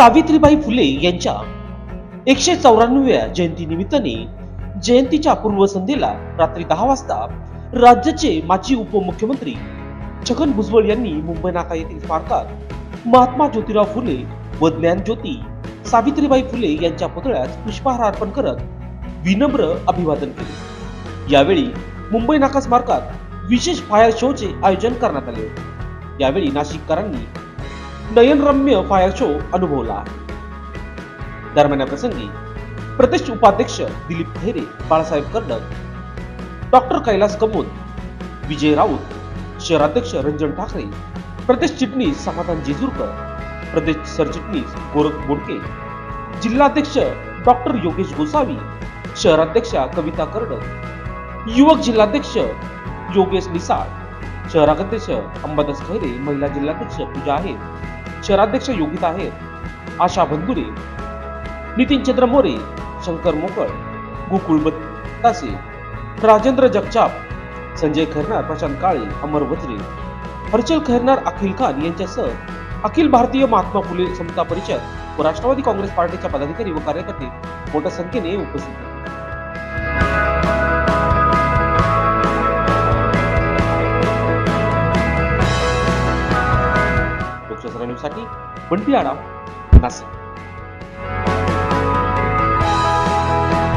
सावित्रीबाई फुले यांच्या एकशे चौऱ्याण्णव्या जयंती निमित्ताने जयंतीच्या पूर्वसंध्येला रात्री दहा वाजता राज्याचे माजी उपमुख्यमंत्री छगन भुजबळ यांनी मुंबई नाका येथील स्मारकात महात्मा ज्योतिराव फुले व ज्ञानज्योती सावित्रीबाई फुले यांच्या पुतळ्यास पुष्पहार अर्पण करत विनम्र अभिवादन केले. यावेळी मुंबई नाका स्मारकात विशेष फायर शोचे आयोजन करण्यात आले. यावेळी नाशिककरांनी नयनरम्य फायर शो अनुभवला दरम्यान प्रसंगी प्रदेश उपाध्यक्ष दिलीप खैरे बाळासाहेब कर्डक डॉक्टर कैलास कमोद विजय राऊत शहराध्यक्ष रंजन ठाकरे प्रदेश चिटणीस समाधान जेजूरकर प्रदेश सरचिटणीस गोरख बोडके जिल्हाध्यक्ष डॉक्टर योगेश गोसावी शहराध्यक्षा कविता कर्डक युवक जिल्हाध्यक्ष योगेश निसाळ शहराध्यक्ष अंबादास खैरे महिला जिल्हाध्यक्ष पूजा आहेत शहराध्यक्ष योगिता आहेत आशा भंगुरे नितीन चंद्र मोरे शंकर मोकळ गोकुळ बत्तासे राजेंद्र जगचाप संजय खैरनार प्रशांत काळे अमर वज्रे हर्चल खैरनार अखिल खान यांच्यासह अखिल भारतीय महात्मा फुले समता परिषद व राष्ट्रवादी काँग्रेस पार्टीच्या पदाधिकारी व कार्यकर्ते मोठ्या संख्येने उपस्थित Sekarang ni usah ki, nasib.